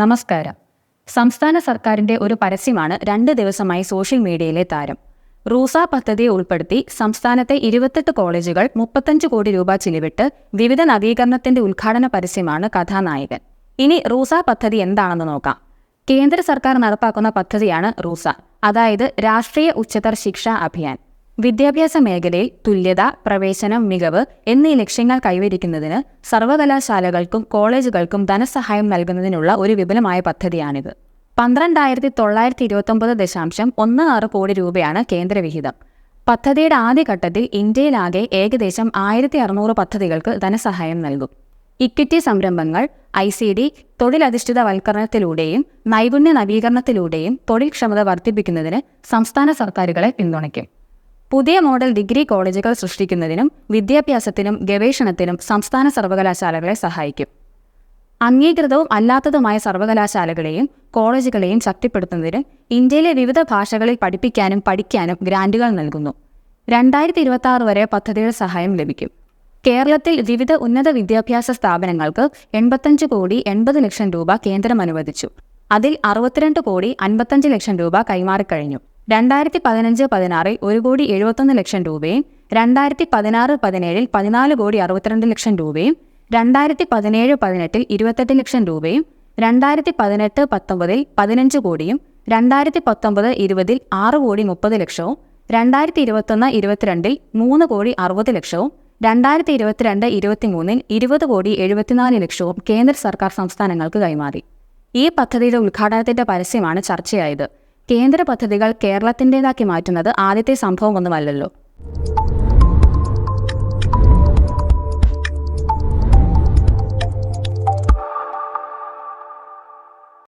നമസ്കാരം. സംസ്ഥാന സർക്കാരിന്റെ ഒരു പരസ്യമാണ് രണ്ട് ദിവസമായി സോഷ്യൽ മീഡിയയിലെ താരം. റൂസ പദ്ധതിയെ ഉൾപ്പെടുത്തി സംസ്ഥാനത്തെ ഇരുപത്തെട്ട് കോളേജുകൾ മുപ്പത്തഞ്ച് കോടി രൂപ ചിലവിട്ട് വിവിധ നവീകരണത്തിന്റെ ഉദ്ഘാടന പരസ്യമാണ് കഥാനായകൻ. ഇനി റൂസ പദ്ധതി എന്താണെന്ന് നോക്കാം. കേന്ദ്ര സർക്കാർ നടപ്പാക്കുന്ന പദ്ധതിയാണ് റൂസ അതായത് രാഷ്ട്രീയ ഉച്ചതർ ശിക്ഷാ അഭിയാൻ. വിദ്യാഭ്യാസ മേഖലയിൽ തുല്യത പ്രവേശനം മികവ് എന്നീ ലക്ഷ്യങ്ങൾ കൈവരിക്കുന്നതിന് സർവകലാശാലകൾക്കും കോളേജുകൾക്കും ധനസഹായം നൽകുന്നതിനുള്ള ഒരു വിപുലമായ പദ്ധതിയാണിത്. പന്ത്രണ്ടായിരത്തി തൊള്ളായിരത്തി ഇരുപത്തൊമ്പത് ദശാംശം ഒന്ന് ആറ് കോടി രൂപയാണ് കേന്ദ്രവിഹിതം പദ്ധതിയുടെ ആദ്യഘട്ടത്തിൽ ഇന്ത്യയിലാകെ ഏകദേശം ആയിരത്തി അറുന്നൂറ് പദ്ധതികൾക്ക് ധനസഹായം നൽകും. ഇക്വിറ്റി സംരംഭങ്ങൾ ഐ സി ഡി തൊഴിലധിഷ്ഠിത വൽക്കരണത്തിലൂടെയും നൈപുണ്യ നവീകരണത്തിലൂടെയും തൊഴിൽ ക്ഷമത വർദ്ധിപ്പിക്കുന്നതിന് സംസ്ഥാന സർക്കാരുകളെ പിന്തുണയ്ക്കും. പുതിയ മോഡൽ ഡിഗ്രി കോളേജുകൾ സൃഷ്ടിക്കുന്നതിനും വിദ്യാഭ്യാസത്തിനും ഗവേഷണത്തിനും സംസ്ഥാന സർവകലാശാലകളെ സഹായിക്കും. അംഗീകൃതവും അല്ലാത്തതുമായ സർവകലാശാലകളെയും കോളേജുകളെയും ശക്തിപ്പെടുത്തുന്നതിന് ഇന്ത്യയിലെ വിവിധ ഭാഷകളിൽ പഠിപ്പിക്കാനും പഠിക്കാനും ഗ്രാന്റുകൾ നൽകുന്നു. രണ്ടായിരത്തി ഇരുപത്തി വരെ പദ്ധതിയുടെ സഹായം ലഭിക്കും. കേരളത്തിൽ വിവിധ ഉന്നത വിദ്യാഭ്യാസ സ്ഥാപനങ്ങൾക്ക് എൺപത്തഞ്ച് കോടി എൺപത് ലക്ഷം രൂപ കേന്ദ്രം അനുവദിച്ചു. അതിൽ അറുപത്തിരണ്ട് കോടി അൻപത്തഞ്ച് ലക്ഷം രൂപ കൈമാറിക്കഴിഞ്ഞു. രണ്ടായിരത്തി പതിനഞ്ച് പതിനാറിൽ ഒരു കോടി എഴുപത്തൊന്ന് ലക്ഷം രൂപയും രണ്ടായിരത്തി പതിനാറ് പതിനേഴിൽ പതിനാല് കോടി അറുപത്തിരണ്ട് ലക്ഷം രൂപയും രണ്ടായിരത്തി പതിനേഴ് പതിനെട്ടിൽ ഇരുപത്തെട്ട് ലക്ഷം രൂപയും രണ്ടായിരത്തി പതിനെട്ട് പത്തൊമ്പതിൽ പതിനഞ്ച് കോടിയും രണ്ടായിരത്തി പത്തൊമ്പത് ഇരുപതിൽ ആറ് കോടി മുപ്പത് ലക്ഷവും രണ്ടായിരത്തി ഇരുപത്തൊന്ന് ഇരുപത്തിരണ്ടിൽ മൂന്ന് കോടി അറുപത് ലക്ഷവും രണ്ടായിരത്തി ഇരുപത്തിരണ്ട് ഇരുപത്തിമൂന്നിൽ ഇരുപത് കോടി എഴുപത്തിനാല് ലക്ഷവും കേന്ദ്ര സർക്കാർ സംസ്ഥാനങ്ങൾക്ക് കൈമാറി. ഈ പദ്ധതിയുടെ ഉദ്ഘാടനത്തിന്റെ പരസ്യമാണ് ചർച്ചയായത്. കേന്ദ്ര പദ്ധതികൾ കേരളത്തിന്റെതാക്കി മാറ്റുന്നത് ആദ്യത്തെ സംഭവമൊന്നുമല്ലല്ലോ